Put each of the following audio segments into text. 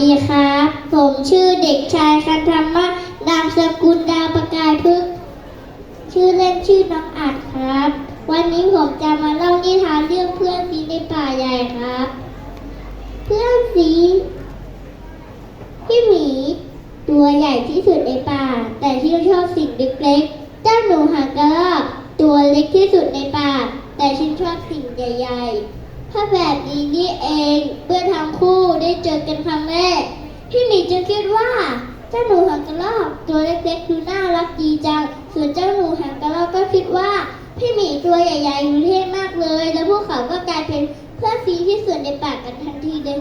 ดีครับ ผมชื่อเด็กชายคันธรรมะนามสกุลดาวประกายพึกษ์ชื่อเล่นชื่อน้องอัดครับ วันนี้ผมจะมาเล่านิทานเรื่องเพื่อนสีในป่าใหญ่ครับ เพื่อนสีพี่หมีตัวใหญ่ที่สุดในป่า แต่ที่ชอบสิ่งเล็กๆเจ้าหนูหางกระรอกตัวเล็กที่สุดในป่า แต่ฉันชอบสิ่งใหญ่ๆ ถ้าแบบนี้นี่เองเมื่อทั้งคู่ได้เจอกันครั้งแรก พี่หมีจะคิดว่าเจ้าหนูหางกระรอกตัวเล็กๆดูน่ารักดีจัง ส่วนเจ้าหนูหางกระรอกก็คิดว่า พี่หมีตัวใหญ่ๆดูเท่มากเลย แล้วพวกเขาก็กลายเป็นเพื่อนซีที่สุดในป่ากันทันทีเลย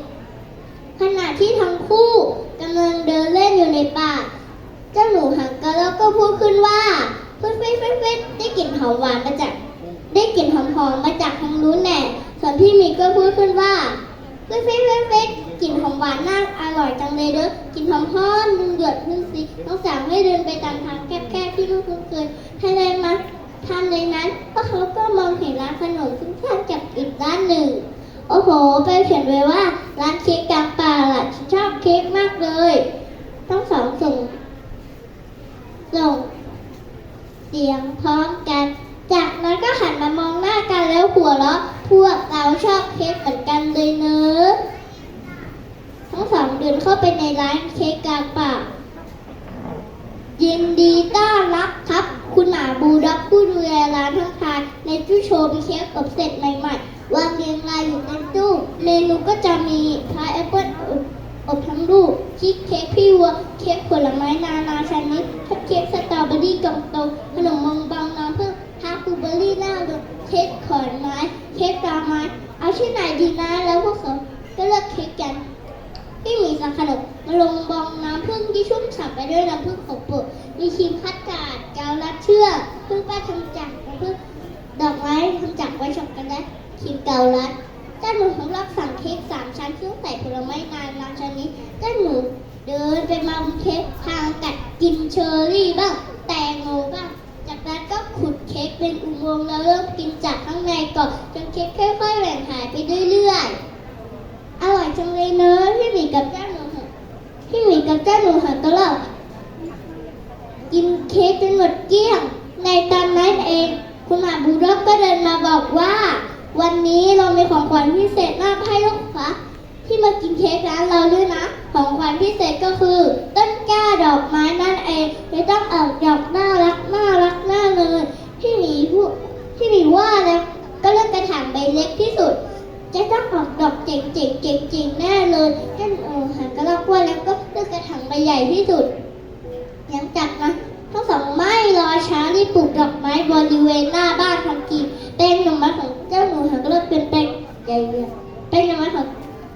ขณะที่ทั้งคู่กำลังเดินเล่นอยู่ในป่า เจ้าหนูหางกระรอกก็พูดขึ้นว่าเฟ้ยเฟ้ยเฟ้ยเฟ้ยได้กลิ่นหอมหวานมาจาก ได้กลิ่นหอมๆมาจากทางนู้นแน่ วนพี่หมีก็พูดขึ้นว่าเฟ้ยเฟ้ยเฟ้ยเฟ้ยกลิ่นหอมหวานน่าอร่อยจังเลยเด้อกลิ่นหอมฮ้อนดึงเดือดขึ้นสิน้องสาวให้เดินไปตามทางแคบๆที่ไม่คุ้นเคยทันใดมาทันใดนั้นพวกเขาก็มองเห็นร้านขนมซึ่งสร้างจากอีกด้านหนึ่ง โอ้โห ไปเขียนไว้ว่าร้านเค้กกลางป่าล่ะฉันชอบเค้กมากเลยทั้งสองส่งส่งเสียงพร้อมกัน จากนั้นก็หันมามองหน้ากันแล้วหัวเราะ พวกเราชอบเค้กเหมือนกันเลยเนอะทั้งสองเดินเข้าไปในร้านเค้กกลางป่ายินดีต้อนรับครับ คุณหมาบูด็อกผู้ดูแลร้านทั้งทายในตู้โชว์มีเค้กอบเสร็จใหม่ๆวางเรียงรายอยู่ในตู้เมนูก็จะมีพายแอปเปิ้ลอบทั้งลูกชีสเค้กพี่วัว เค้กผลไม้นานาชนิดคัพเค้กสตรอเบอรี่กล่องโตขนมมงบางน้ำผึ้งฮาคูเบอรี่หน้าดกเค้กขอนไม้ เค้กตาไม้ เอาชื่ไหนดีนะ แล้วพวกเขาก็เลือกเค้กกันพี่หมีสังขนมมาลงบองน้ำผึ้งที่ชุ่มฉ่ำไปด้วยน้ำผึ้งขอบปุมีครีมคัดกาดกาวรัดเชือกพึ่งป้าทำจากน้ำผึ้งดอกไม้ทำจากไว้ช็อกโกแลตครีมกาวรัดเจ้าหนูของเราสั่งเค้กสามชั้นซึ่งใส่ผลไม้นานนานชนิดเจ้าหนูเดินไปมาบนเค้กทางกัดกินเชอร์รี่บ้างแตงโมบ้าง จากนั้นก็ขุดเค้กเป็นอุโมงค์แล้วเริ่มกินจากข้างใน ก่อนจนเค้กค่อยๆแหว่งหายไปเรื่อยๆ อร่อยจังเลยเนอะพี่หมีกับเจ้าหนูหะพี่หมีกับเจ้าหนูหันตลอดกินเค้กจนหมดเกลี้ยง ในตอนนั้นเอง คุณหมาบูด็อกก็เดินมาบอกว่า วันนี้เรามีของขวัญพิเศษมากให้ลูกค้าที่มากินเค้กร้านเราด้วยนะ ของขวัญพิเศษก็คือ ต้นกล้าดอกไม้นั่นเองจะต้องออกดอกน่ารักน่าก ญ่ที่สุด หลังจากนั้นทั้งสองไม่รอช้ารีบปลูกดอกไม้บริเวณหน้าบ้านทันทีแปลงดอไม้ของเจ้าหนูหันกระรอกเป็นแปลงใหญ่เลยแปลงดอไม้ของ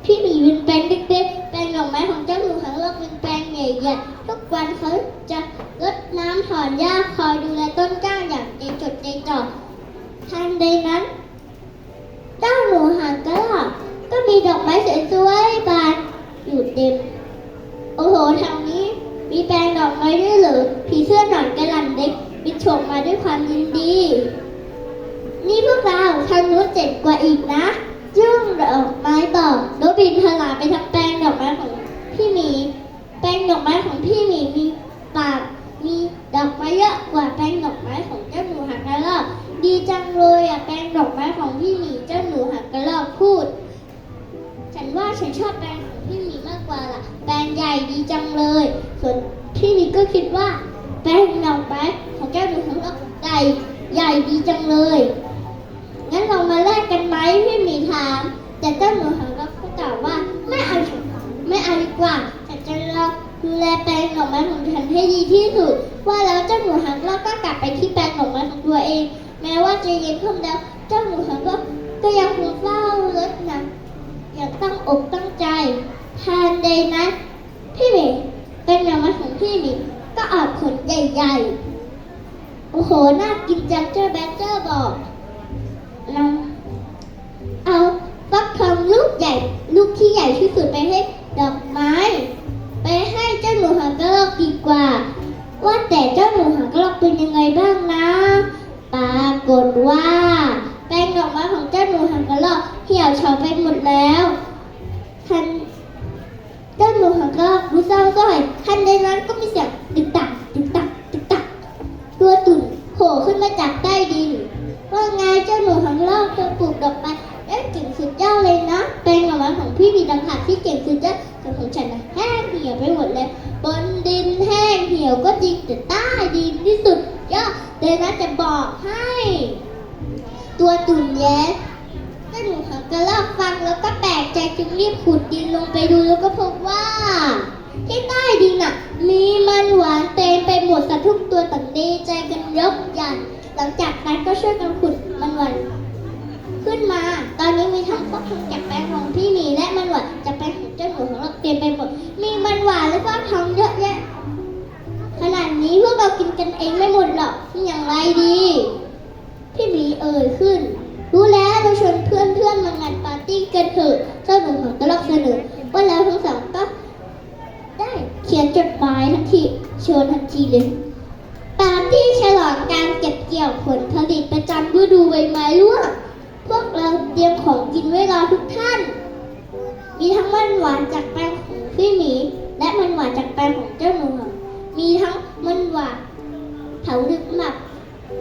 พี่หมีเป็นแปลงเล็กๆแปลงดอกไม้ของเจ้าหนูหันกระรอกเป็นแปลงใหญ่ๆทุกวันเขาจะรดน้ำถอนหญ้าคอยดูแลต้นกล้าอย่างใจจดใจจ่อทันใดนั้นเจ้าหนูหางกระรอกก็มีดอกไม้สวยๆบานอยู่เต็ม โอ้โหทาง แปลงดอกไม้ด้วยหรือผีเสื้อหนอนกระหล่ำเด็กบิดโฉมมาด้วยความยินดี นี่พวกเราทางนู้นเจ็ดกว่าอีกนะจึ้งดอกไม้บอกแล้วบินทลาไปทางแปลงดอกไม้ของพี่หมี แปลงดอกไม้ของพี่หมีมีปากมีดอกไม้เยอะกว่าแปลงดอกไม้ของเจ้าหนูหางกระรอกดีจังเลยอะแปลงดอกไม้ของพี่หมีเจ้าหนูหางกระรอกพูด ฉันว่าฉันชอบแปลง กว่าล่ะ แปลงใหญ่ดีจังเลย ส่วนพี่หมีก็คิดว่า แปลงดอกไม้ของเจ้าหนูหางกระรอกใหญ่ใหญ่ดีจังเลย งั้นเรามาแลกกันไหมพี่หมีถาม แต่เจ้าหนูหางก็ตอบว่าไม่เอาไม่เอาดีกว่าฉันจะรอดูแลแปลงดอกไม้ของฉันให้ดีที่สุด ว่าแล้วเจ้าหนูหางก็ก็กลับไปที่แปลงดอกไม้ของตัวเอง แม้ว่าจะเย็นขึ้นแล้ว เจ้าหนูหางก็ก็ยังคงเฝ้ารดน้ำอย่างตั้งอกตั้งใจ ทันใดนั้น พี่หมีเป็นดอกไม้ของพี่หมีก็ออกผลใหญ่ๆ โอ้โห น่ากินจังเจ้าแบดเจอร์บอกเราเอาฟักทองลูกใหญ่ ลูกที่ใหญ่ที่สุดไปให้ดอกไม้ ไปให้เจ้าหนูหางกระรอกดีกว่า ว่าแต่เจ้าหนูหางกระรอกเป็นยังไงบ้างนะ ปรากฏว่า แปลงดอกไม้ของเจ้าหนูหางกระรอกเหี่ยวเฉาไปหมดแล้ว ยวไปหมดเลยบนดินแห้งเหี่ยวก็จริงแต่ใต้ดินที่สุดยอดเลยนะจะบอกให้ ตัวตุ่นแย้เจ้าหนูหางกระรอกฟังแล้วก็แปลกใจจึงรีบขุดดินลงไปดูแล้วก็พบว่า ที่ใต้ดินน่ะ มีมันหวานเต็มไปหมดสัตว์ทุกตัวต่างดีใจกันยกใหญ่หลังจากนั้นก็ช่วยกันขุดมันหวานขึ้นมา ตอนนี้มี กันเถอะเจ้าหนูของกระลอกเสนอว่าแล้วทั้งสองก็ได้เขียนจดหมายทันทีชวนทันทีเลยปาร์ตี้ฉลองการเก็บเกี่ยวผลผลิตประจำฤดูใบไม้ร่วงพวกเราเตรียมของกินไว้รอทุกท่าน มีทั้งมันหวานจากแปลงของพี่หมี และมันหวานจากแปลงของเจ้าหนูหอมมีทั้งมันหวานเผาดึกหมัก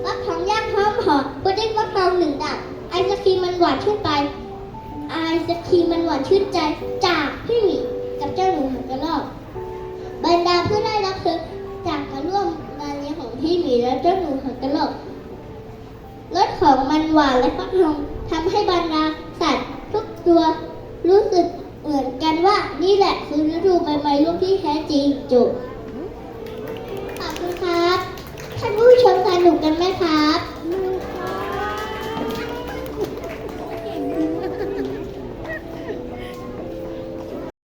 ฟักทองย่างหอมหอมพุดดิ้งฟักทองหนึ่งดับไอศครีมมันหวานชื่นไป ไอศครีมมันหวานชื่นใจจากพี่หมีกับเจ้าหนูหางกระรอกบรรดาผู้ได้รับเชิญจากมาร่วมงานเลี้ยงของพี่หมีและเจ้าหนูหางกระรอกรสของมันหวานและฟักทองทำให้บรรดาสัตว์ทุกตัวรู้สึกเหมือนกันว่านี่แหละคือฤดูใบไม้ร่วงที่แท้จริงจบขอบคุณครับ ท่านผู้ชมสนุกกันไหมครับ